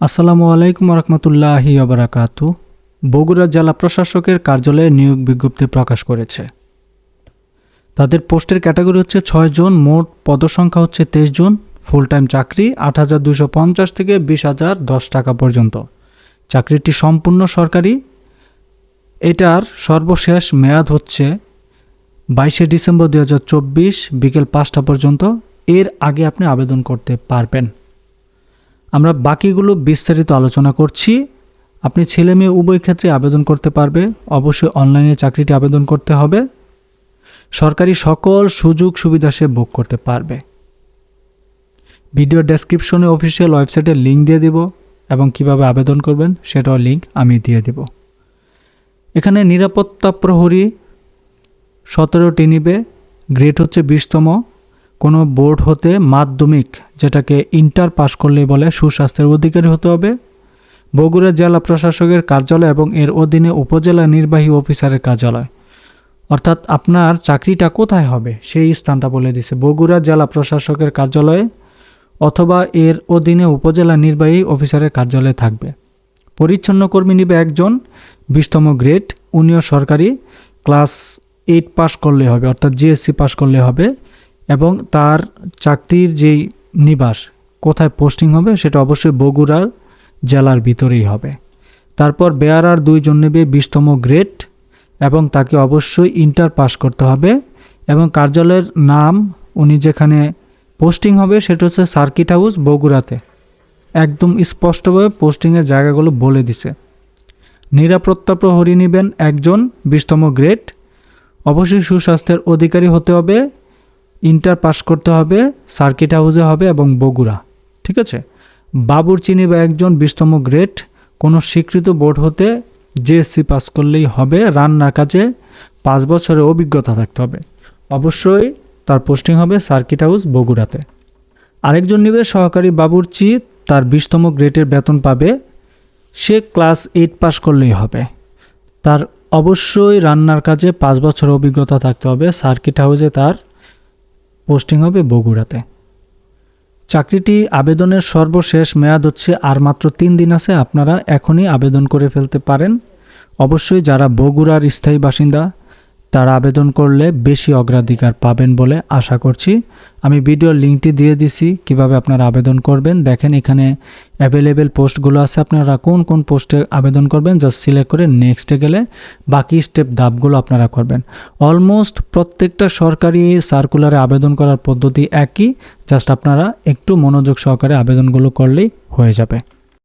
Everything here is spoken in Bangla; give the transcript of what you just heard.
আসসালামু আলাইকুম রহমতুল্লাহি আবরাকাতু বগুড়া জেলা প্রশাসকের কার্যালয়ে নিয়োগ বিজ্ঞপ্তি প্রকাশ করেছে। তাদের পোস্টের ক্যাটাগরি হচ্ছে ছয় জন, মোট পদসংখ্যা হচ্ছে তেইশ জন ফুল টাইম চাকরি আট হাজার দুশো পঞ্চাশ থেকে বিশ হাজার দশ টাকা পর্যন্ত। চাকরিটি সম্পূর্ণ সরকারি। এটার সর্বশেষ মেয়াদ হচ্ছে বাইশে ডিসেম্বর দু হাজার চব্বিশ, বিকেল পাঁচটা পর্যন্ত। এর আগে আপনি আবেদন করতে পারবেন। আমরা বাকিগুলো বিস্তারিত আলোচনা করছি। আপনি ছেলে মেয়ে উভয় ক্ষেত্রে আবেদন করতে পারবে। অবশ্যই অনলাইনে চাকরিটি আবেদন করতে হবে। সরকারি সকল সুযোগ সুবিধা সে ভোগ করতে পারবে। ভিডিও ডেসক্রিপশনে অফিসিয়াল ওয়েবসাইটের লিঙ্ক দিয়ে দিব এবং কীভাবে আবেদন করবেন সেটাও লিঙ্ক আমি দিয়ে দিব। এখানে নিরাপত্তা প্রহরী সতেরোটি নিবে, গ্রেড হচ্ছে বিশতম। কোনো বোর্ড হতে মাধ্যমিক, যেটাকে ইন্টার পাস করলেই বলে, সুস্বাস্থ্যের অধিকারী হতে হবে। বগুড়া জেলা প্রশাসকের কার্যালয় এবং এর অধীনে উপজেলা নির্বাহী অফিসারের কার্যালয়। অর্থাৎ আপনার চাকরিটা কোথায় হবে? সেই স্থানটা বলে দিছে বগুড়া জেলা প্রশাসকের কার্যালয়ে অথবা এর অধীনে উপজেলা নির্বাহী অফিসারের কার্যালয়ে থাকবে। পরিচ্ছন্ন কর্মী নিবে একজন, বিশতম গ্রেড, উনিও সরকারি, ক্লাস এইট পাস করলে হবে, অর্থাৎ জিএসসি পাস করলে হবে। এবং তার চাকরির যেই নিবাস, কোথায় পোস্টিং হবে সেটা অবশ্যই বগুড়া জেলার ভিতরেই হবে। তারপর বেয়ারার দুইজন নেবে বিশতম গ্রেড এবং তাকে অবশ্যই ইন্টার পাস করতে হবে এবং কার্যালয়ের নাম উনি যেখানে পোস্টিং হবে সেটা হচ্ছে সার্কিট হাউস বগুড়াতে। একদম স্পষ্টভাবে পোস্টিংয়ের জায়গাগুলো বলে দিছে। নিরাপত্তা প্রহরী নেবেন একজন বিশতম গ্রেড অবশ্যই সুস্বাস্থ্যের অধিকারী হতে হবে। ইন্টার পাস করতে হবে, সার্কিট হাউসে হবে এবং বগুড়া, ঠিক আছে? বাবুরচি নেবে একজন বিশতম গ্রেড, কোনো স্বীকৃত বোর্ড হতে জিএসসি পাস করলেই হবে, রান্নার কাজে পাঁচ বছরের অভিজ্ঞতা থাকতে হবে। অবশ্যই তার পোস্টিং হবে সার্কিট হাউস বগুড়াতে। আরেকজন নিবে সহকারী বাবুরচি তার বিশতম গ্রেডের বেতন পাবে, সে ক্লাস এইট পাস করলেই হবে। তার অবশ্যই রান্নার কাজে পাঁচ বছর অভিজ্ঞতা থাকতে হবে, সার্কিট হাউসে তার পোস্টিং হবে বগুড়াতে। চাকরিটি আবেদনের সর্বশেষ মেয়াদ হচ্ছে আর মাত্র তিন দিন আছে, আপনারা এখনই আবেদন করে ফেলতে পারেন। অবশ্যই যারা বগুড়ার স্থায়ী বাসিন্দা তারা আবেদন করলে বেশি অগ্রাধিকার পাবেন বলে আশা করছি। আমি ভিডিওর লিঙ্কটি দিয়ে দিছি, কীভাবে আপনারা আবেদন করবেন। দেখেন এখানে অ্যাভেলেবেল পোস্টগুলো আছে। আপনারা কোন কোন পোস্টে আবেদন করবেন জাস্ট সিলেক্ট করে নেক্সটে গেলে বাকি স্টেপ ধাপগুলো আপনারা করবেন। অলমোস্ট প্রত্যেকটা সরকারি সার্কুলারে আবেদন করার পদ্ধতি একই জাস্ট আপনারা একটু মনোযোগ সহকারে আবেদনগুলো করলেই হয়ে যাবে।